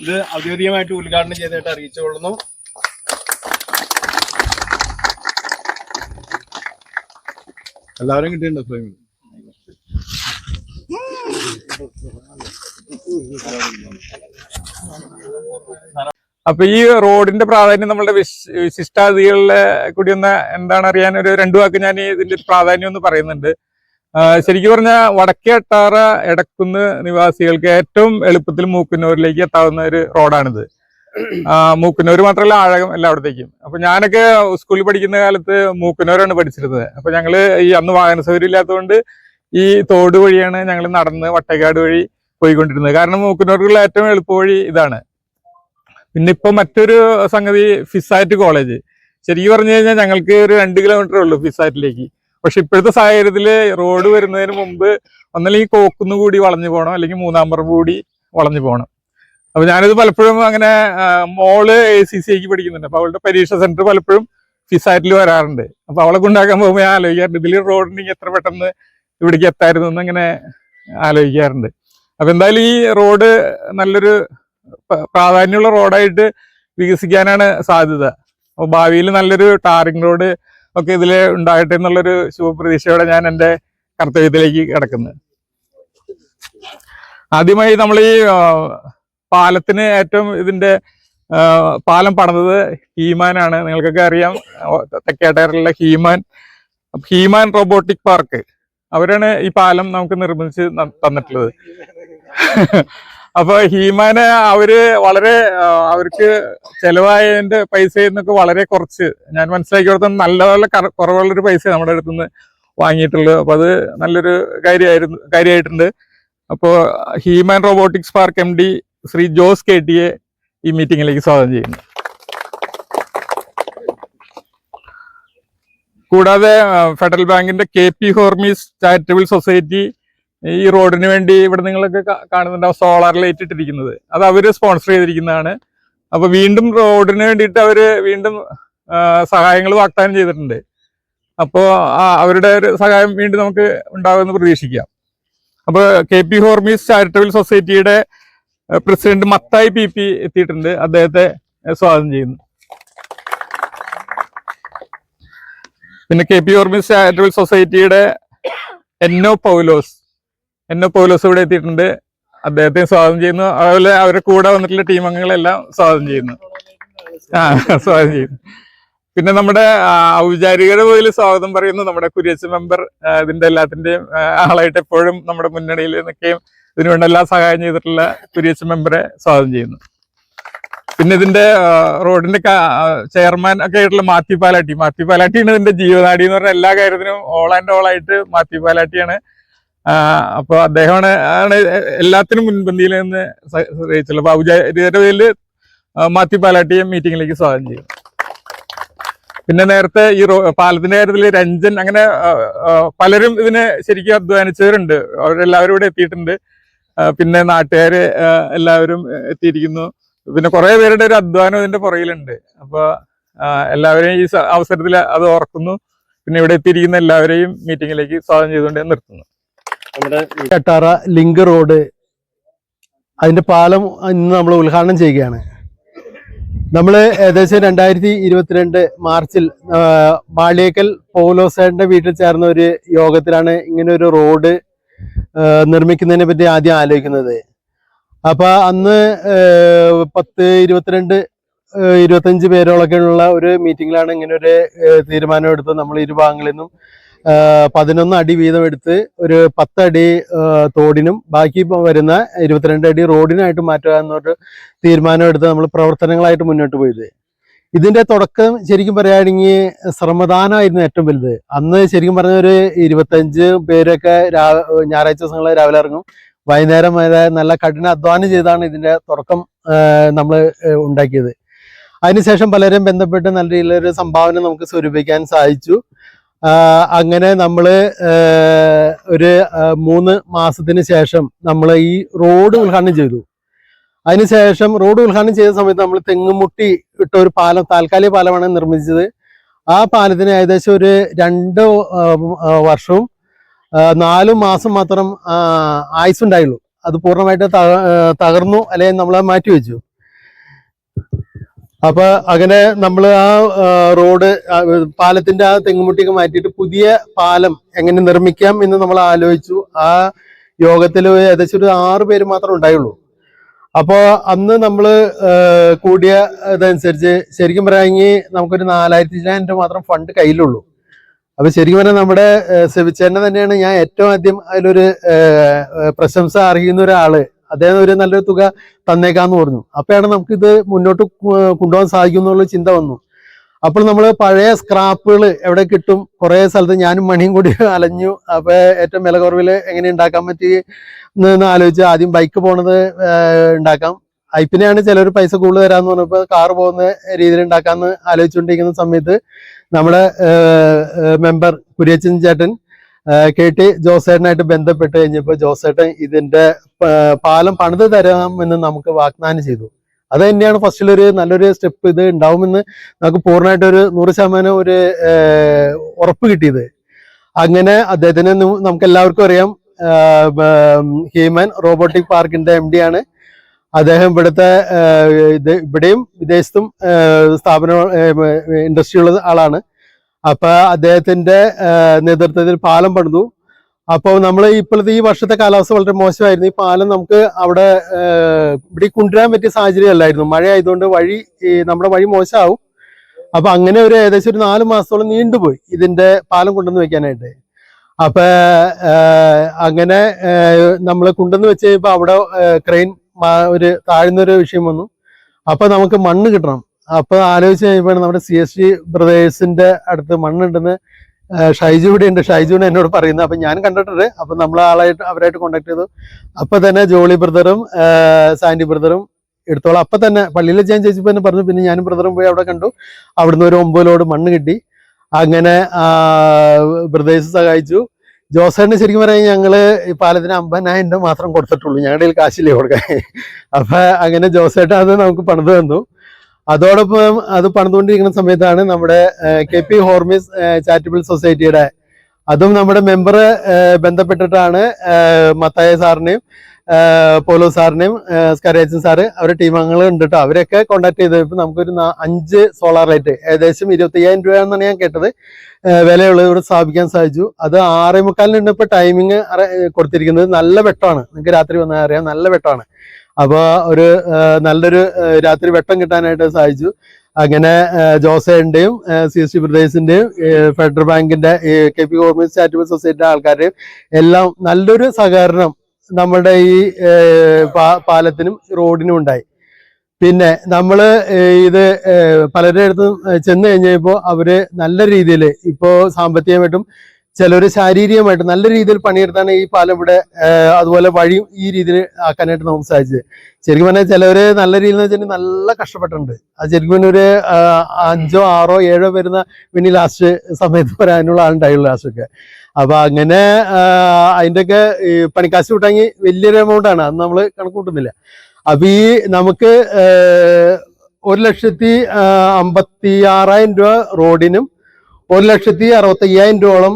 ഇത് ഔദ്യോഗികമായിട്ട് ഉദ്ഘാടനം ചെയ്തിട്ട് അറിയിച്ചുകൊള്ളുന്നു. എല്ലാവരും കിട്ടിയിട്ടുണ്ടോ ഫ്രെയിം? അപ്പൊ ഈ റോഡിന്റെ പ്രാധാന്യം നമ്മളുടെ വിശ്- വിശിഷ്ടാതികളിലെ കൂടി ഒന്ന് എന്താണ് അറിയാൻ ഒരു രണ്ടു വാക്ക് ഞാൻ ഇതിന്റെ പ്രാധാന്യം ഒന്ന് പറയുന്നുണ്ട്. ശരിക്കും പറഞ്ഞാൽ വടക്കേ അട്ടാറ എടക്കുന്ന് നിവാസികൾക്ക് ഏറ്റവും എളുപ്പത്തിൽ മൂക്കുന്നൂരിലേക്ക് എത്താവുന്ന ഒരു റോഡാണിത്. ആ, മൂക്കുന്നൂർ മാത്രമല്ല ആഴകം എല്ലായിടത്തേക്കും അപ്പൊ ഞാനൊക്കെ സ്കൂളിൽ പഠിക്കുന്ന കാലത്ത് മൂക്കുന്നൂരാണ് പഠിച്ചിരുന്നത്. അപ്പൊ ഞങ്ങൾ ഈ അന്ന് വാഹന സൗകര്യം ഇല്ലാത്തതുകൊണ്ട് ഈ തോട് വഴിയാണ് ഞങ്ങൾ നടന്ന് വട്ടേക്കാട് വഴി പോയിക്കൊണ്ടിരുന്നത്. കാരണം മൂക്കുന്നൂർക്കുള്ള ഏറ്റവും എളുപ്പ വഴി ഇതാണ്. പിന്നെ ഇപ്പൊ മറ്റൊരു സംഗതി ഫിസാറ്റ് കോളേജ്. ശരിക്കും പറഞ്ഞു കഴിഞ്ഞാൽ ഞങ്ങൾക്ക് ഒരു രണ്ട് കിലോമീറ്ററേ ഉള്ളൂ ഫിസാറ്റിലേക്ക്. പക്ഷെ ഇപ്പോഴത്തെ സാഹചര്യത്തിൽ റോഡ് വരുന്നതിന് മുമ്പ് ഒന്നല്ലെങ്കിൽ കോക്കുന്ന് കൂടി വളഞ്ഞു പോകണം അല്ലെങ്കിൽ മൂന്നാം പറമ്പ് കൂടി വളഞ്ഞു പോകണം. അപ്പൊ ഞാനിത് പലപ്പോഴും അങ്ങനെ മോൾ എ സി സി ഐക്ക് പഠിക്കുന്നുണ്ട്. അപ്പൊ അവളുടെ പരീക്ഷ സെന്റർ പലപ്പോഴും ഫിസാറ്റിൽ വരാറുണ്ട്. അപ്പൊ അവളെ കൊണ്ടാക്കാൻ പോകുമ്പോൾ ഞാൻ ആലോചിക്കാറുണ്ട് ഇതിൽ റോഡിനെങ്കിൽ എത്ര പെട്ടെന്ന് ഇവിടേക്ക് എത്തായിരുന്നു എന്ന് ആലോചിക്കാറുണ്ട്. അപ്പൊ എന്തായാലും ഈ റോഡ് നല്ലൊരു പ്രാധാന്യമുള്ള റോഡായിട്ട് വികസിക്കാനാണ് സാധ്യത. അപ്പോൾ ഭാവിയിൽ നല്ലൊരു ടാറിംഗ് റോഡ് ഒക്കെ ഇതിൽ ഉണ്ടാകട്ടെ എന്നുള്ളൊരു ശുഭപ്രതീക്ഷയോടെ ഞാൻ എന്റെ കർത്തവ്യത്തിലേക്ക് കിടക്കുന്നത് ആദ്യമായി നമ്മൾ ഈ പാലത്തിന് ഏറ്റവും ഇതിന്റെ പാലം പണിതത് ഹീമാനാണ്. നിങ്ങൾക്കൊക്കെ അറിയാം തെക്കേട്ടയറിലുള്ള He Man. He Man robotic park. അവരാണ് ഈ പാലം നമുക്ക് നിർമ്മിച്ച് തന്നിട്ടുള്ളത്. അപ്പൊ ഹീമാന് അവർ വളരെ അവർക്ക് ചെലവായതിന്റെ പൈസ എന്നൊക്കെ വളരെ കുറച്ച്. ഞാൻ മനസ്സിലാക്കിയോടത്തും നല്ല നല്ല കറ- കുറവുള്ളൊരു പൈസ നമ്മുടെ അടുത്തുനിന്ന് വാങ്ങിയിട്ടുള്ളു അപ്പൊ അത് നല്ലൊരു കാര്യമായിരുന്നു കാര്യമായിട്ടുണ്ട്. അപ്പോ human robotics park M D Shri Jose K ടിയെ ഈ മീറ്റിംഗിലേക്ക് സ്വാഗതം ചെയ്യുന്നു. കൂടാതെ ഫെഡറൽ ബാങ്കിന്റെ K P Hormis charitable society ഈ റോഡിന് വേണ്ടി ഇവിടെ നിങ്ങളൊക്കെ കാണുന്നുണ്ടാവും സോളാർ ലൈറ്റ് ഇട്ടിരിക്കുന്നത്. അത് അവർ സ്പോൺസർ ചെയ്തിരിക്കുന്നതാണ്. അപ്പൊ വീണ്ടും റോഡിന് വേണ്ടിയിട്ട് അവർ വീണ്ടും സഹായങ്ങൾ വാഗ്ദാനം ചെയ്തിട്ടുണ്ട്. അപ്പോൾ അവരുടെ ഒരു സഹായം വീണ്ടും നമുക്ക് ഉണ്ടാകുമെന്ന് പ്രതീക്ഷിക്കാം. അപ്പോൾ കെ പി ഹോർമീസ് ചാരിറ്റബിൾ സൊസൈറ്റിയുടെ പ്രസിഡന്റ് മത്തായി പി പി എത്തിയിട്ടുണ്ട്. അദ്ദേഹത്തെ സ്വാഗതം ചെയ്യുന്നു. പിന്നെ കെ പി ഹോർമീസ് ചാരിറ്റബിൾ സൊസൈറ്റിയുടെ എന്നോ പൗലോസ് എന്നോ പൗലോസ് ഇവിടെ എത്തിയിട്ടുണ്ട്. അദ്ദേഹത്തെ സ്വാഗതം ചെയ്യുന്നു. അതുപോലെ അവരുടെ കൂടെ വന്നിട്ടുള്ള ടീം അംഗങ്ങളെല്ലാം സ്വാഗതം ചെയ്യുന്നു. ആ സ്വാഗതം ചെയ്യുന്നു. പിന്നെ നമ്മുടെ ആ, പോയി സ്വാഗതം പറയുന്നു. നമ്മുടെ കുര്യച്ച് മെമ്പർ ഇതിന്റെ എല്ലാത്തിന്റെയും ആളായിട്ട് എപ്പോഴും നമ്മുടെ മുന്നണിയിൽ നിൽക്കുകയും ഇതിനുവേണ്ട എല്ലാ സഹായം ചെയ്തിട്ടുള്ള കുര്യച്ച് മെമ്പറെ സ്വാഗതം ചെയ്യുന്നു. പിന്നെ ഇതിന്റെ റോഡിന്റെ ചെയർമാൻ ഒക്കെ ആയിട്ടുള്ള മാത്യു പാലാട്ടി. മാത്യു പാലാട്ടിയാണ് ഇതിന്റെ ജീവനാടി എന്ന് പറഞ്ഞ എല്ലാ കാര്യത്തിനും ഓൾ ആൻഡ് ഓൾ ആയിട്ട് മാത്യു പാലാട്ടിയാണ് ആ, അപ്പൊ അദ്ദേഹമാണ് ആണ് എല്ലാത്തിനും മുൻപന്തിയിൽ നിന്ന് സഹിച്ചുള്ളത് അപ്പൊ ഔചാരികരുടെ പേരിൽ മാത്യു പാലാട്ടിയെ മീറ്റിങ്ങിലേക്ക് സ്വാഗതം ചെയ്യും. പിന്നെ നേരത്തെ ഈ റോ പാലത്തിന്റെ കാര്യത്തിൽ രഞ്ജൻ അങ്ങനെ പലരും ഇതിന് ശരിക്കും അധ്വാനിച്ചവരുണ്ട്. അവരെല്ലാവരും ഇവിടെ എത്തിയിട്ടുണ്ട്. പിന്നെ നാട്ടുകാര് എല്ലാവരും എത്തിയിരിക്കുന്നു. പിന്നെ കുറെ പേരുടെ ഒരു അധ്വാനം ഇതിന്റെ പുറകിലുണ്ട്. അപ്പൊ എല്ലാവരെയും ഈ അവസരത്തിൽ അത് ഓർക്കുന്നു. പിന്നെ ഇവിടെ എത്തിയിരിക്കുന്ന എല്ലാവരെയും മീറ്റിങ്ങിലേക്ക് സ്വാഗതം ചെയ്തുകൊണ്ട് നിർത്തുന്നു. നമ്മുടെ ലിങ്ക് റോഡ്. അതിന്റെ പാലം ഇന്ന് നമ്മൾ ഉദ്ഘാടനം ചെയ്യുകയാണ്. നമ്മൾ ഏകദേശം രണ്ടായിരത്തി ഇരുപത്തിരണ്ട് മാർച്ചിൽ മാളിയേക്കൽ പൗലോസേട്ടന്റെ വീട്ടിൽ ചേർന്ന ഒരു യോഗത്തിലാണ് ഇങ്ങനെ ഒരു റോഡ് നിർമ്മിക്കുന്നതിനെ പറ്റി ആദ്യം ആലോചിക്കുന്നത്. അപ്പൊ അന്ന് പത്ത് ഇരുപത്തിരണ്ട് ഇരുപത്തഞ്ച് പേരോളൊക്കെയുള്ള ഒരു മീറ്റിംഗിലാണ് ഇങ്ങനെ ഒരു തീരുമാനം എടുത്ത് നമ്മൾ ഇരുഭാഗങ്ങളിൽ നിന്നും പതിനൊന്ന് അടി വീതം എടുത്ത് ഒരു പത്തടി തോടിനും ബാക്കി വരുന്ന ഇരുപത്തിരണ്ട് അടി റോഡിനായിട്ട് മാറ്റുക എന്നൊരു തീരുമാനം എടുത്ത് നമ്മൾ പ്രവർത്തനങ്ങളായിട്ട് മുന്നോട്ട് പോയത്. ഇതിന്റെ തുടക്കം ശരിക്കും പറയുകയാണെങ്കിൽ ശ്രമദാനമായിരുന്നു ഏറ്റവും വലുത്. അന്ന് ശരിക്കും പറഞ്ഞ ഒരു ഇരുപത്തഞ്ച് പേരൊക്കെ രാ ഞായറാഴ്ച ദിവസങ്ങളിൽ രാവിലെ ഇറങ്ങും. വൈകുന്നേരം വരെ നല്ല കഠിന അധ്വാനം ചെയ്താണ് ഇതിന്റെ തുടക്കം നമ്മൾ ഉണ്ടാക്കിയത്. അതിനുശേഷം പലരും ബന്ധപ്പെട്ട് നല്ല രീതിയിലൊരു സംഭാവന നമുക്ക് സ്വരൂപിക്കാൻ സാധിച്ചു. അങ്ങനെ നമ്മൾ ഒരു മൂന്ന് മാസത്തിന് ശേഷം നമ്മൾ ഈ റോഡ് ഉദ്ഘാടനം ചെയ്തു. അതിനുശേഷം റോഡ് ഉദ്ഘാടനം ചെയ്ത സമയത്ത് നമ്മൾ തെങ്ങുമുട്ടി ഇട്ട ഒരു പാലം താൽക്കാലിക പാലമാണ് നിർമ്മിച്ചത്. ആ പാലത്തിന് ഏകദേശം ഒരു രണ്ട് വർഷവും നാലു മാസം മാത്രം ആയുസ് ഉണ്ടായുള്ളൂ അത് പൂർണമായിട്ട് തകർന്നു അല്ലെങ്കിൽ നമ്മൾ മാറ്റി മാറ്റിവെച്ചു. അപ്പൊ അങ്ങനെ നമ്മൾ ആ റോഡ് പാലത്തിന്റെ ആ തെങ്ങുമുട്ടിയൊക്കെ മാറ്റിയിട്ട് പുതിയ പാലം എങ്ങനെ നിർമ്മിക്കാം എന്ന് നമ്മൾ ആലോചിച്ചു. ആ യോഗത്തിൽ ഏകദേശം ഒരു ആറ് പേര് മാത്രം ഉണ്ടായുള്ളൂ. അപ്പോ അന്ന് നമ്മൾ കൂടിയ ഇതനുസരിച്ച് ശരിക്കും പറയാമെങ്കിൽ നമുക്കൊരു നാലായിരത്തി ചില്ലായിരം രൂപ മാത്രം ഫണ്ട് കയ്യിലുള്ളൂ. അപ്പൊ ശരിക്കും പറഞ്ഞാൽ നമ്മുടെ സെവിച്ചേട്ടനെ തന്നെയാണ് ഞാൻ ഏറ്റവും ആദ്യം അതിലൊരു പ്രശംസ അറിയുന്ന ഒരാൾ. അദ്ദേഹം ഒരു നല്ലൊരു തുക തന്നേക്കാന്ന് പറഞ്ഞു. അപ്പോഴാണ് നമുക്കിത് മുന്നോട്ട് കൊണ്ടുപോകാൻ സാധിക്കും എന്നുള്ള ചിന്ത വന്നു. അപ്പോൾ നമ്മൾ പഴയ സ്ക്രാപ്പുകൾ എവിടെ കിട്ടും? കുറേ സ്ഥലത്ത് ഞാനും മണിയും കൂടി അലഞ്ഞു. അപ്പോൾ ഏറ്റവും വില കുറവിൽ എങ്ങനെ ഉണ്ടാക്കാൻ പറ്റി എന്ന് ആലോചിച്ച് ആദ്യം ബൈക്ക് പോണത് ഉണ്ടാക്കാം. ഐപ്പിനെയാണ് ചിലർ പൈസ കൂടുതൽ തരാമെന്ന് പറഞ്ഞപ്പോൾ കാർ പോകുന്ന രീതിയിൽ ഉണ്ടാക്കാമെന്ന് ആലോചിച്ചുകൊണ്ടിരിക്കുന്ന സമയത്ത് നമ്മുടെ മെമ്പർ കുര്യച്ചൻ ചേട്ടൻ കെ ടി ജോസേട്ടനായിട്ട് ബന്ധപ്പെട്ട് കഴിഞ്ഞപ്പോൾ ജോസേട്ടൻ ഇതിന്റെ പാലം പണിത് തരാമെന്ന് നമുക്ക് വാഗ്ദാനം ചെയ്തു. അത് തന്നെയാണ് ഫസ്റ്റിലൊരു നല്ലൊരു സ്റ്റെപ്പ് ഇത് ഉണ്ടാവുമെന്ന് നമുക്ക് പൂർണമായിട്ട് ഒരു നൂറ് ശതമാനം ഒരു ഉറപ്പ് കിട്ടിയത്. അങ്ങനെ അദ്ദേഹത്തിന് നമുക്ക് എല്ലാവർക്കും അറിയാം ഹ്യൂമൻ റോബോട്ടിക് പാർക്കിന്റെ എം ഡി ആണ്. അദ്ദേഹം ഇവിടുത്തെ ഇത് ഇവിടെയും വിദേശത്തും സ്ഥാപന ഇൻഡസ്ട്രി ഉള്ള ആളാണ്. അപ്പൊ അദ്ദേഹത്തിന്റെ നേതൃത്വത്തിൽ പാലം പണിതു. അപ്പോൾ നമ്മൾ ഇപ്പോഴത്തെ ഈ വർഷത്തെ കാലാവസ്ഥ വളരെ മോശമായിരുന്നു. ഈ പാലം നമുക്ക് അവിടെ ഇവിടെ കൊണ്ടുവരാൻ പറ്റിയ സാഹചര്യം അല്ലായിരുന്നു. മഴ ആയതുകൊണ്ട് വഴി നമ്മുടെ വഴി മോശമാവും. അപ്പൊ അങ്ങനെ ഒരു ഏകദേശം ഒരു നാല് മാസത്തോളം നീണ്ടുപോയി ഇതിന്റെ പാലം കൊണ്ടുവന്ന് വെക്കാനായിട്ട്. അപ്പൊ അങ്ങനെ നമ്മൾ കൊണ്ടുവന്ന് വെച്ച് കഴിയുമ്പോൾ അവിടെ ക്രെയിൻ ഒരു താഴ്ന്നൊരു വിഷയം വന്നു. അപ്പൊ നമുക്ക് മണ്ണ് കിട്ടണം. അപ്പൊ ആലോചിച്ച് കഴിയുമ്പോൾ നമ്മുടെ സി എസ് ടി ബ്രദേഴ്സിന്റെ അടുത്ത് മണ്ണുണ്ടെന്ന് ഷൈജു ഇവിടെ ഉണ്ട് ഷൈജുവിന് എന്നോട് പറയുന്നത്. അപ്പൊ ഞാൻ കണ്ടിട്ടുണ്ട്. അപ്പൊ നമ്മൾ ആളായിട്ട് അവരായിട്ട് കോണ്ടാക്ട് ചെയ്തു. അപ്പൊ തന്നെ ജോളി ബ്രദറും സാൻഡി ബ്രദറും എടുത്തോളാം. അപ്പൊ തന്നെ പള്ളിയിൽ ഞാൻ ചേച്ചിപ്പോ തന്നെ പറഞ്ഞു. പിന്നെ ഞാനും ബ്രദറും പോയി അവിടെ കണ്ടു. അവിടുന്ന് ഒരു ഒമ്പത് ലോഡ് മണ്ണ് കിട്ടി. അങ്ങനെ ബ്രദേഴ്സ് സഹായിച്ചു. ജോസഫിന് ശരിക്കും പറയാൻ ഞങ്ങൾ ഈ പാലത്തിന് അമ്പതിനായിരം മാത്രം കൊടുത്തിട്ടുള്ളൂ. ഞങ്ങളുടെ കയ്യിൽ കാശില്ലേ കൊടുക്കാൻ. അപ്പൊ അങ്ങനെ ജോസേട്ടൻ അത് നമുക്ക് പണിത് തന്നു. അതോടൊപ്പം അത് പണിതുകൊണ്ടിരിക്കുന്ന സമയത്താണ് നമ്മുടെ കെ പി ഹോർമിസ് ചാരിറ്റബിൾ സൊസൈറ്റിയുടെ അതും നമ്മുടെ മെമ്പർ ബന്ധപ്പെട്ടിട്ടാണ് മത്തായ സാറിനെയും പോലോ സാറിനെയും സ്കരേച്ചൻ സാറ് അവരുടെ ടീം അംഗങ്ങൾ ഉണ്ട് അവരൊക്കെ കോൺടാക്ട് ചെയ്തപ്പോൾ നമുക്കൊരു അഞ്ച് സോളാർ ലൈറ്റ് ഏകദേശം ഇരുപത്തി അയ്യായിരം രൂപയാണെന്നാണ് ഞാൻ കേട്ടത്. വിലയുള്ളത് ഇവിടെ സ്ഥാപിക്കാൻ സാധിച്ചു. അത് ആറേ മുക്കാലിനുണ്ട് ഇപ്പൊ ടൈമിങ് കൊടുത്തിരിക്കുന്നത് നല്ല വെട്ടമാണ്. നിങ്ങൾക്ക് രാത്രി വന്നാൽ അറിയാം നല്ല വെട്ടമാണ്. അപ്പൊ ഒരു നല്ലൊരു രാത്രി വെട്ടം കിട്ടാനായിട്ട് സാധിച്ചു. അങ്ങനെ ജോസേന്റെയും സി എസ് ടി ബ്രദേഴ്സിന്റെയും ഫെഡറൽ ബാങ്കിന്റെ കെ പി ഗവൺമെന്റ് ചാരിറ്റബിൾ സൊസൈറ്റിയുടെ ആൾക്കാരുടെയും എല്ലാം നല്ലൊരു സഹകരണം നമ്മുടെ ഈ പാലത്തിനും റോഡിനും ഉണ്ടായി. പിന്നെ നമ്മൾ ഇത് പലരുടെ അടുത്തും ചെന്ന് കഴിഞ്ഞപ്പോൾ അവർ നല്ല രീതിയിൽ ഇപ്പോ സാമ്പത്തികമായിട്ടും ചിലര് ശാരീരികമായിട്ട് നല്ല രീതിയിൽ പണിയെടുത്താണ് ഈ പാലം ഇവിടെ അതുപോലെ വഴിയും ഈ രീതിയിൽ ആക്കാനായിട്ട് നമുക്ക് സാധിച്ചത്. ശരിക്കും പറഞ്ഞാൽ ചിലവർ നല്ല രീതിയിൽ എന്ന് വെച്ചിട്ടുണ്ടെങ്കിൽ നല്ല കഷ്ടപ്പെട്ടിട്ടുണ്ട്. അത് ശരിക്കും പറഞ്ഞാൽ ഒരു അഞ്ചോ ആറോ ഏഴോ വരുന്ന പിന്നെ ലാസ്റ്റ് സമയത്ത് വരാനുള്ള ആളുണ്ടായുള്ളൂ ലാസ്റ്റൊക്കെ. അപ്പൊ അങ്ങനെ അതിന്റെയൊക്കെ പണിക്കാശ് കൂട്ടാങ്ങി വലിയൊരു എമൗണ്ട് ആണ്. അത് നമ്മൾ കണക്ക് കൂട്ടുന്നില്ല. അപ്പൊ ഈ നമുക്ക് ഒരു ലക്ഷത്തി അമ്പത്തി ആറായിരം രൂപ റോഡിനും ഒരു ലക്ഷത്തി അറുപത്തി അയ്യായിരം രൂപയോളം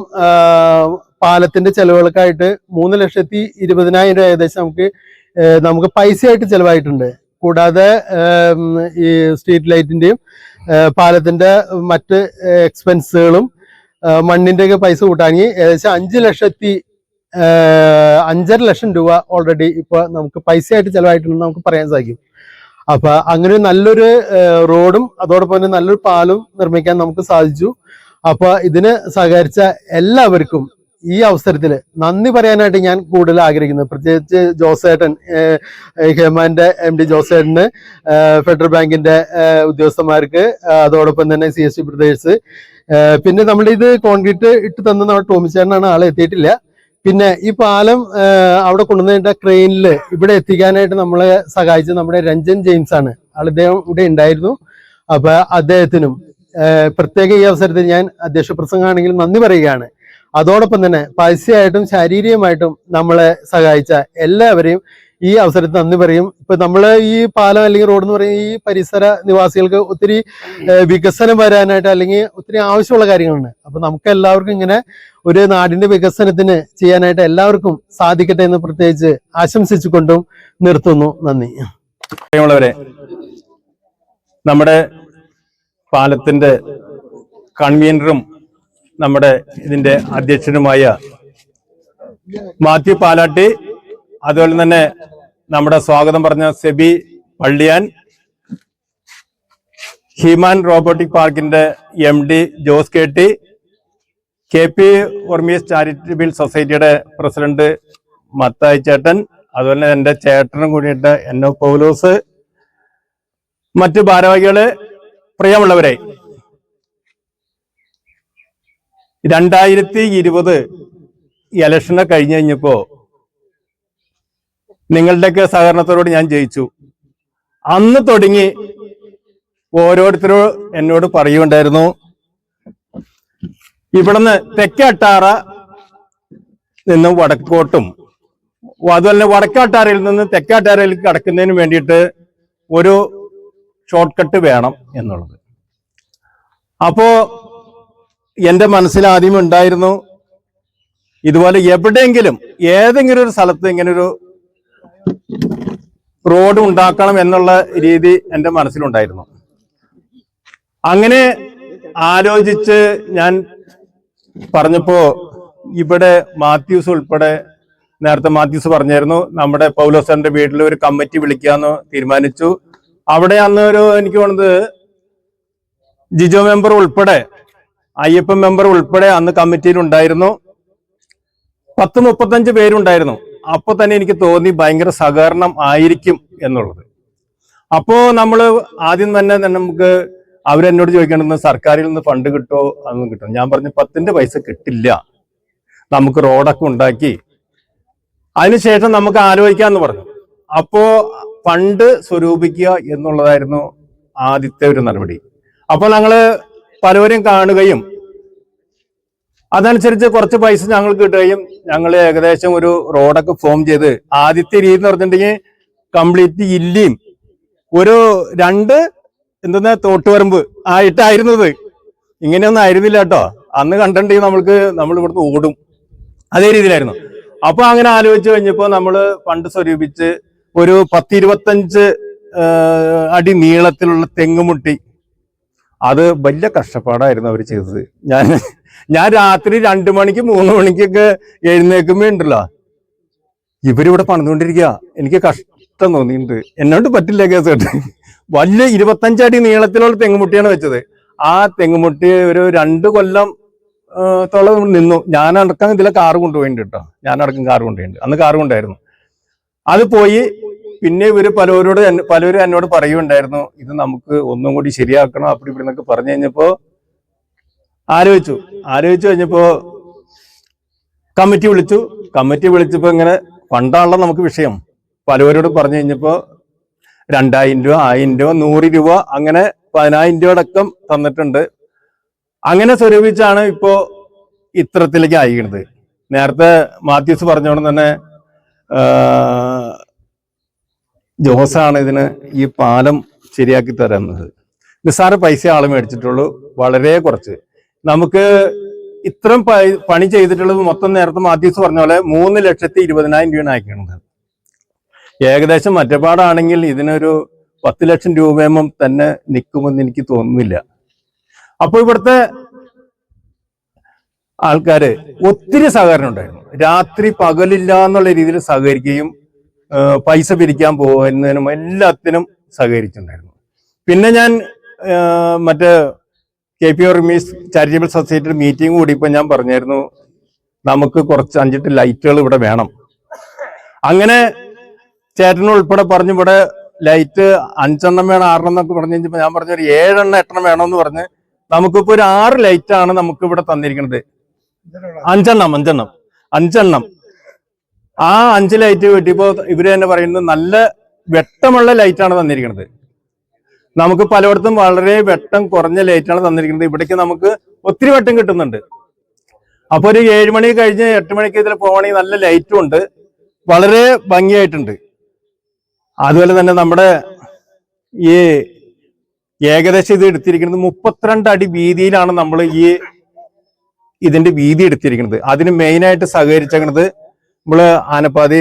പാലത്തിന്റെ ചെലവുകൾക്കായിട്ട് മൂന്ന് ലക്ഷത്തി ഇരുപതിനായിരം രൂപ ഏകദേശം നമുക്ക് നമുക്ക് പൈസയായിട്ട് ചെലവായിട്ടുണ്ട്. കൂടാതെ ഈ സ്ട്രീറ്റ് ലൈറ്റിന്റെയും പാലത്തിന്റെ മറ്റ് എക്സ്പെൻസുകളും മണ്ണിന്റെ ഒക്കെ പൈസ കൂട്ടാങ്ങി ഏകദേശം അഞ്ച് ലക്ഷത്തി അഞ്ചര ലക്ഷം രൂപ ഓൾറെഡി ഇപ്പൊ നമുക്ക് പൈസയായിട്ട് ചെലവായിട്ടുണ്ടെന്ന് നമുക്ക് പറയാൻ സാധിക്കും. അപ്പൊ അങ്ങനെ നല്ലൊരു റോഡും അതോടൊപ്പം തന്നെ നല്ലൊരു പാലും നിർമ്മിക്കാൻ നമുക്ക് സാധിച്ചു. അപ്പൊ ഇതിന് സഹകരിച്ച എല്ലാവർക്കും ഈ അവസരത്തിൽ നന്ദി പറയാനായിട്ട് ഞാൻ കൂടുതൽ ആഗ്രഹിക്കുന്നു. പ്രത്യേകിച്ച് ജോസേട്ടൻ ഹേമാന്റെ എം ഡി ജോസേട്ടന് ഫെഡറൽ ബാങ്കിന്റെ ഉദ്യോഗസ്ഥന്മാർക്ക് അതോടൊപ്പം തന്നെ സി എസ് ബ്രദേഴ്സ്. പിന്നെ നമ്മുടെ ഇത് കോൺക്രീറ്റ് ഇട്ട് തന്ന നമ്മുടെ ടോമിച്ചേട്ടനാണ് ആളെ എത്തിയിട്ടില്ല. പിന്നെ ഈ പാലം അവിടെ കൊണ്ടുവന്നതിന്റെ ക്രെയിനിൽ ഇവിടെ എത്തിക്കാനായിട്ട് നമ്മളെ സഹായിച്ച നമ്മുടെ രഞ്ജൻ ജെയിംസ് ആണ് ആൾ ഇദ്ദേഹം ഇവിടെ ഉണ്ടായിരുന്നു. അപ്പൊ അദ്ദേഹത്തിനും പ്രത്യേക ഈ അവസരത്തിൽ ഞാൻ അധ്യക്ഷ പ്രസംഗമാണെങ്കിലും നന്ദി പറയുകയാണ്. അതോടൊപ്പം തന്നെ പരസ്യമായിട്ടും ശാരീരികമായിട്ടും നമ്മളെ സഹായിച്ച എല്ലാവരെയും ഈ അവസരത്തിൽ നന്ദി പറയും. ഇപ്പൊ നമ്മൾ ഈ പാലം അല്ലെങ്കിൽ റോഡ് എന്ന് പറയുന്ന ഈ പരിസര നിവാസികൾക്ക് ഒത്തിരി വികസനം വരാനായിട്ട് അല്ലെങ്കിൽ ഒത്തിരി ആവശ്യമുള്ള കാര്യങ്ങളുണ്ട്. അപ്പൊ നമുക്ക് എല്ലാവർക്കും ഇങ്ങനെ ഒരു നാടിന്റെ വികസനത്തിന് ചെയ്യാനായിട്ട് എല്ലാവർക്കും സാധിക്കട്ടെ എന്ന് പ്രത്യേകിച്ച് ആശംസിച്ചുകൊണ്ടും നിർത്തുന്നു. നന്ദി. നമ്മുടെ പാലത്തിന്റെ കൺവീനറും നമ്മുടെ ഇതിന്റെ അധ്യക്ഷനുമായ മാത്യു പാലാട്ടി അതുപോലെ തന്നെ നമ്മുടെ സ്വാഗതം പറഞ്ഞ സെബി പള്ളിയാൻ ഹ്യൂമാൻ റോബോട്ടിക് പാർക്കിന്റെ M D Jose K T K P Hormis charitable സൊസൈറ്റിയുടെ പ്രസിഡന്റ് മത്തായി ചേട്ടൻ അതുപോലെ എന്റെ ചേട്ടനും കൂടിയിട്ട് ഒ പൗലോസ്. മറ്റു ഭാരവാഹികൾ പ്രിയമുള്ളവരെ രണ്ടായിരത്തി ഇരുപത് ഇലക്ഷനെ കഴിഞ്ഞു കഴിഞ്ഞപ്പോ നിങ്ങളുടെയൊക്കെ സഹകരണത്തോട് ഞാൻ ജയിച്ചു. അന്ന് തുടങ്ങി ഓരോരുത്തരും എന്നോട് പറയുണ്ടായിരുന്നു ഇവിടുന്ന് തെക്കട്ടാറ നിന്നും വടക്കോട്ടും അതുപോലെ വടക്കാട്ടാരയിൽ നിന്ന് തെക്കാട്ടാരയിലേക്ക് കടക്കുന്നതിന് വേണ്ടിയിട്ട് ഒരു ഷോർട്ട് കട്ട് വേണം എന്നുള്ളത്. അപ്പോ എന്റെ മനസ്സിൽ ആദ്യം ഉണ്ടായിരുന്നു ഇതുപോലെ എവിടെയെങ്കിലും ഏതെങ്കിലും ഒരു സ്ഥലത്ത് ഇങ്ങനെ ഒരു റോഡ് ഉണ്ടാക്കണം എന്നുള്ള രീതി എന്റെ മനസ്സിലുണ്ടായിരുന്നു. അങ്ങനെ ആലോചിച്ച് ഞാൻ പറഞ്ഞപ്പോ ഇവിടെ മാത്യൂസ് ഉൾപ്പെടെ നേരത്തെ മാത്യൂസ് പറഞ്ഞായിരുന്നു നമ്മുടെ പൗലോസറിന്റെ വീട്ടിൽ ഒരു കമ്മിറ്റി വിളിക്കാന്ന് തീരുമാനിച്ചു. അവിടെ അന്ന് ഒരു എനിക്ക് തോന്നുന്നത് ജിജോ മെമ്പർ ഉൾപ്പെടെ അയ്യപ്പൻ മെമ്പർ ഉൾപ്പെടെ അന്ന് കമ്മിറ്റിയിൽ ഉണ്ടായിരുന്നു. പത്ത് മുപ്പത്തഞ്ച് പേരുണ്ടായിരുന്നു. അപ്പൊ തന്നെ എനിക്ക് തോന്നി ഭയങ്കര സഹകരണം ആയിരിക്കും എന്നുള്ളത്. അപ്പോ നമ്മൾ ആദ്യം തന്നെ നമുക്ക് അവരെന്നോട് ചോദിക്കേണ്ടത് സർക്കാരിൽ നിന്ന് ഫണ്ട് കിട്ടുമോ അതൊന്നും കിട്ടും. ഞാൻ പറഞ്ഞു പത്തിന്റെ പൈസ കിട്ടില്ല. നമുക്ക് റോഡൊക്കെ ഉണ്ടാക്കി. അതിനുശേഷം നമുക്ക് ആലോചിക്കാന്ന് പറഞ്ഞു. അപ്പോ ഫണ്ട് സ്വരൂപിക്കുക എന്നുള്ളതായിരുന്നു ആദ്യത്തെ ഒരു നടപടി. അപ്പോൾ ഞങ്ങൾ പലവരും കാണുകയും അതനുസരിച്ച് കുറച്ച് പൈസ ഞങ്ങൾ കിട്ടുകയും ഞങ്ങൾ ഏകദേശം ഒരു റോഡൊക്കെ ഫോം ചെയ്ത് ആദ്യത്തെ രീതി എന്ന് പറഞ്ഞിട്ടുണ്ടെങ്കിൽ കംപ്ലീറ്റ് ഇല്ലിയും ഒരു രണ്ട് എന്തെന്നാ തോട്ടുവരമ്പ് ആയിട്ടായിരുന്നത്. ഇങ്ങനെയൊന്നും ആയിരുന്നില്ല കേട്ടോ. അന്ന് കണ്ടിട്ടുണ്ടെങ്കിൽ നമ്മൾക്ക് നമ്മൾ ഇവിടുന്ന് ഓടും. അതേ രീതിയിലായിരുന്നു. അപ്പൊ അങ്ങനെ ആലോചിച്ച് കഴിഞ്ഞപ്പോൾ നമ്മൾ ഫണ്ട് സ്വരൂപിച്ച് ഒരു പത്തിരുപത്തഞ്ച് അടി നീളത്തിലുള്ള തെങ്ങുമുട്ടി അത് വലിയ കഷ്ടപ്പാടായിരുന്നു അവർ ചെയ്തത്. ഞാൻ ഞാൻ രാത്രി രണ്ടു മണിക്ക് മൂന്ന് മണിക്കൊക്കെ എഴുന്നേക്കുമ്പോ ഉണ്ടല്ലോ. ഇവരിവിടെ പണിതുകൊണ്ടിരിക്കുക എനിക്ക് കഷ്ടം തോന്നിയിട്ടുണ്ട്. എന്നോട് പറ്റില്ല കേസ് കേട്ട്. വലിയ ഇരുപത്തഞ്ചടി നീളത്തിലുള്ള തെങ്ങുമുട്ടിയാണ് വെച്ചത്. ആ തെങ്ങുമുട്ടി ഒരു രണ്ട് കൊല്ലം ആ, ത്തോളം നിന്നു. ഞാനടക്കം ഇതിലെ കാറ് കൊണ്ടുപോയിട്ടുണ്ട് കേട്ടോ. ഞാനടക്കം കാറ് കൊണ്ടുപോയിട്ടുണ്ട്. അന്ന് കാറ് കൊണ്ടായിരുന്നു അത് പോയി. പിന്നെ ഇവർ പലരോട് പലരും എന്നോട് പറയുണ്ടായിരുന്നു ഇത് നമുക്ക് ഒന്നും കൂടി ശരിയാക്കണം അപ്പടി ഇവിടെ നിന്നൊക്കെ പറഞ്ഞു കഴിഞ്ഞപ്പോ ആലോചിച്ചു. ആലോചിച്ചു കഴിഞ്ഞപ്പോ കമ്മിറ്റി വിളിച്ചു. കമ്മിറ്റി വിളിച്ചപ്പോ ഇങ്ങനെ ഫണ്ടാണല്ലോ നമുക്ക് വിഷയം. പലവരോട് പറഞ്ഞു കഴിഞ്ഞപ്പോ രണ്ടായിരം രൂപ ആയിരം രൂപ നൂറ് രൂപ അങ്ങനെ പതിനായിരം രൂപ അടക്കം തന്നിട്ടുണ്ട്. അങ്ങനെ സ്വരൂപിച്ചാണ് ഇപ്പോ ഇത്തരത്തിലേക്ക് അയക്കുന്നത് നേരത്തെ മാത്യൂസ് പറഞ്ഞോണ്ട് തന്നെ ജോസാണ് ഇതിന് ഈ പാലം ശരിയാക്കി തരുന്നത്. നിസ്സാര പൈസ ആൾ മേടിച്ചിട്ടുള്ളൂ വളരെ കുറച്ച്. നമുക്ക് ഇത്രയും പണി ചെയ്തിട്ടുള്ളത് മൊത്തം നേരത്തെ മാത്യൂസ് പറഞ്ഞ പോലെ മൂന്ന് ലക്ഷത്തി ഇരുപതിനായിരം രൂപയാണ് അയക്കുന്നത് ഏകദേശം മറ്റപ്പാടാണെങ്കിൽ ഇതിനൊരു പത്ത് ലക്ഷം രൂപയും തന്നെ നിൽക്കുമെന്ന് എനിക്ക് തോന്നുന്നില്ല. അപ്പോൾ ഇവിടുത്തെ ആൾക്കാര് ഒത്തിരി സഹകരണം ഉണ്ടായിരുന്നു. രാത്രി പകലില്ല എന്നുള്ള രീതിയിൽ സഹകരിക്കുകയും പൈസ പിരിക്കാൻ പോകുന്നതിനും എല്ലാത്തിനും സഹകരിച്ചിട്ടുണ്ടായിരുന്നു. പിന്നെ ഞാൻ മറ്റേ കെ പി റിമീസ് ചാരിറ്റബിൾ സൊസൈറ്റിയുടെ മീറ്റിംഗ് കൂടിയപ്പോൾ ഞാൻ പറഞ്ഞായിരുന്നു നമുക്ക് കുറച്ച് അഞ്ചെട്ട് ലൈറ്റുകൾ ഇവിടെ വേണം. അങ്ങനെ ചേട്ടനും ഉൾപ്പെടെ പറഞ്ഞു ഇവിടെ ലൈറ്റ് അഞ്ചെണ്ണം വേണം ആറെണ്ണം എന്നൊക്കെ പറഞ്ഞു കഴിഞ്ഞപ്പോൾ ഞാൻ പറഞ്ഞു ഏഴെണ്ണം എട്ടെണ്ണം വേണമെന്ന് പറഞ്ഞ് നമുക്കിപ്പോ ഒരു ആറ് ലൈറ്റാണ് നമുക്ക് ഇവിടെ തന്നിരിക്കുന്നത് അഞ്ചെണ്ണം? അഞ്ചെണ്ണം അഞ്ചെണ്ണം. ആ അഞ്ച് ലൈറ്റ് കിട്ടിയപ്പോ ഇവർ തന്നെ പറയുന്നത് നല്ല വെട്ടമുള്ള ലൈറ്റാണ് തന്നിരിക്കുന്നത് നമുക്ക് പലയിടത്തും വളരെ വെട്ടം കുറഞ്ഞ ലൈറ്റാണ് തന്നിരിക്കുന്നത് ഇവിടേക്ക് നമുക്ക് ഒത്തിരി വെട്ടം കിട്ടുന്നുണ്ട്. അപ്പൊ ഒരു ഏഴ് മണി കഴിഞ്ഞ് എട്ട് മണിക്ക് ഇതിൽ പോകണമെങ്കിൽ നല്ല ലൈറ്റും ഉണ്ട്. വളരെ ഭംഗിയായിട്ടുണ്ട്. അതുപോലെ തന്നെ നമ്മുടെ ഈ ഏകദേശം ഇത് എടുത്തിരിക്കുന്നത് മുപ്പത്തിരണ്ട് അടി വീതിയിലാണ് നമ്മൾ ഈ ഇതിന്റെ വീതി എടുത്തിരിക്കുന്നത്. അതിന് മെയിനായിട്ട് സഹകരിച്ചിരിക്കുന്നത് നമ്മൾ ആനപ്പാതി